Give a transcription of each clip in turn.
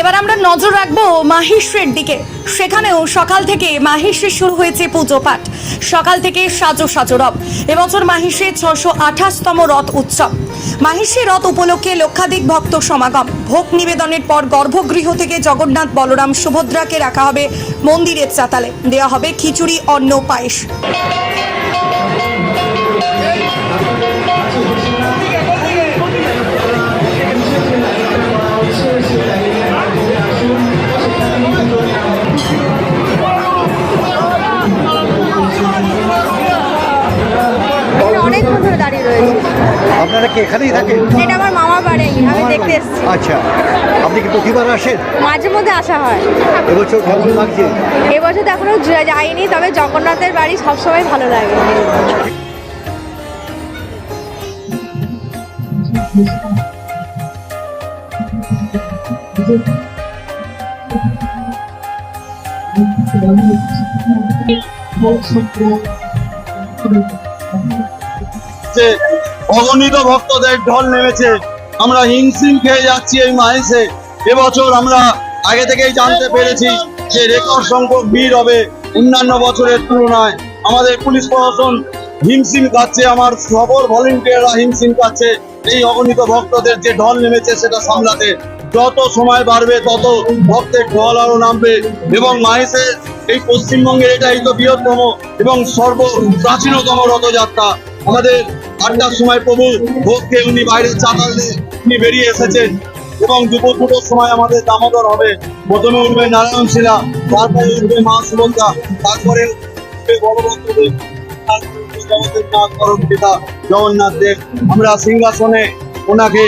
এবার আমরা নজর রাখব মাহেশ্রের দিকে। সেখানেও সকাল থেকে মাহেশ্রে শুরু হয়েছে পুজো পাঠ। সকাল থেকে সাজো সাজো রব। এবছর মাহেশ্রে ছশো আঠাশতম রথ উৎসব। মাহেশ্রী রথ উপলক্ষে লক্ষাধিক ভক্ত সমাগম। ভোগ নিবেদনের পর গর্ভগৃহ থেকে জগন্নাথ বলরাম সুভদ্রাকে রাখা হবে মন্দিরের চাতালে। দেওয়া হবে খিচুড়ি, অন্ন, পায়েস। আপনারা কি এখানেই থাকেন? এটা আমার মামা বাড়ি আমি দেখতে এসেছি। আচ্ছা আপনি কি প্রতিবার আসেন? মাঝে মধ্যে আসা হয়। এবছর কেমন লাগছে? এবছর তো এখনও যাইনি তবে জগন্নাথের বাড়ি সবসময় ভালো লাগে। যে অগণিত ভক্তদের ঢল নেমেছে। আমরা হিমশিম খেয়ে যাচ্ছি এই মাহেসে এবছর আমরা আগে থেকেই জানতে পেরেছি যে রেকর্ড সংখ্যক ভিড় হবে অন্যান্য বছরের তুলনায়। আমাদের পুলিশ প্রশাসন হিমশিম খাচ্ছে, আমার সবর ভলেন্টিয়াররা হিমশিম খাচ্ছে। এই অগণিত ভক্তদের যে ঢল নেমেছে সেটা সামলাতে যত সময় বাড়বে, তত ভক্তের ঢল আরও নামবে এবং মাহেসে এই পশ্চিমবঙ্গের এটাই তো বৃহত্তম এবং সর্ব প্রাচীনতম রথযাত্রা। আমাদের আটটার সময় প্রভু ভোগকে উনি বাইরে দিয়ে উনি বেরিয়ে এসেছেন এবং দুপুর দুটোর সময় আমাদের দামোদর হবে। প্রথমে উঠবে নারায়ণ শিলা, তারপরে উঠবে মা সুমন্তা তারপরে উঠবে জগন্নাথ দেব। আমরা সিংহাসনে ওনাকে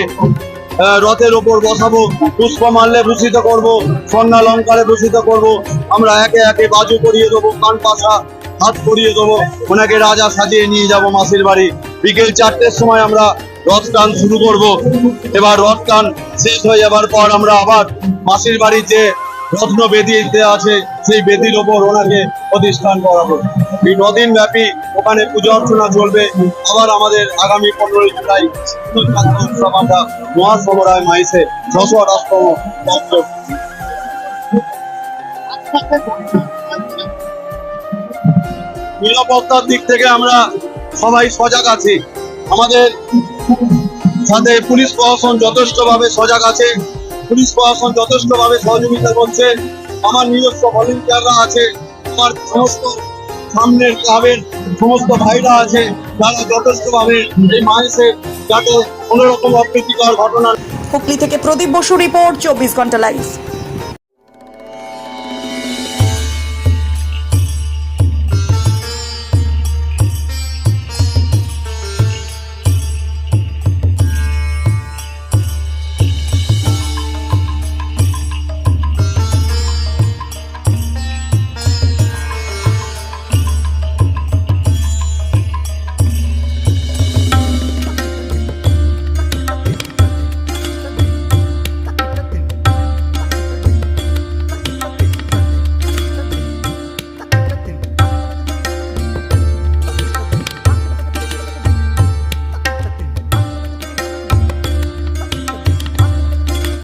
রথের ওপর বসাবো, পুষ্প মাল্যে ভূষিত করব স্বর্ণালঙ্কারে ভূষিত করব। আমরা একে একে বাজু করিয়ে দেবো, কান পাশা, হাত করিয়ে দেবো। ওনাকে রাজা সাজিয়ে নিয়ে যাব মাসির বাড়ি। বিকেল চারটের সময় আমরা রথ টান শুরু করব। এবার রথ টান শেষ হয়ে যাবার পর আমরা আবার মাসির বাড়ির যে রত্ন বেদিতে আছে, সেই বেদির ওপর ওনাকে প্রতিষ্ঠান করাবো। এই নদিন ব্যাপী ওখানে পুজো অর্চনা চলবে। আবার আমাদের আগামী পনেরোই জুলাই উৎসব আমরা মহাসমরায় মাইসে ছশো আঠাশতম নিরাপত্তার দিক থেকে আমরা সবাই সজাগ আছে। আমাদের সাথে পুলিশ প্রশাসন যথেষ্টভাবে সজাগ আছে। পুলিশ প্রশাসন যথেষ্টভাবে সহযোগিতা করছে। আমার নিজস্ব ভলেন্টিয়াররা আছে। আমার সমস্ত সামনের ক্লাবের সমস্ত ভাইরা আছে। যারা যথেষ্টভাবে এই মানুষের যাতে কোনো রকম অপ্রীতিকর ঘটনা হুগলি থেকে প্রদীপ বসু রিপোর্ট, চব্বিশ ঘণ্টা লাইভ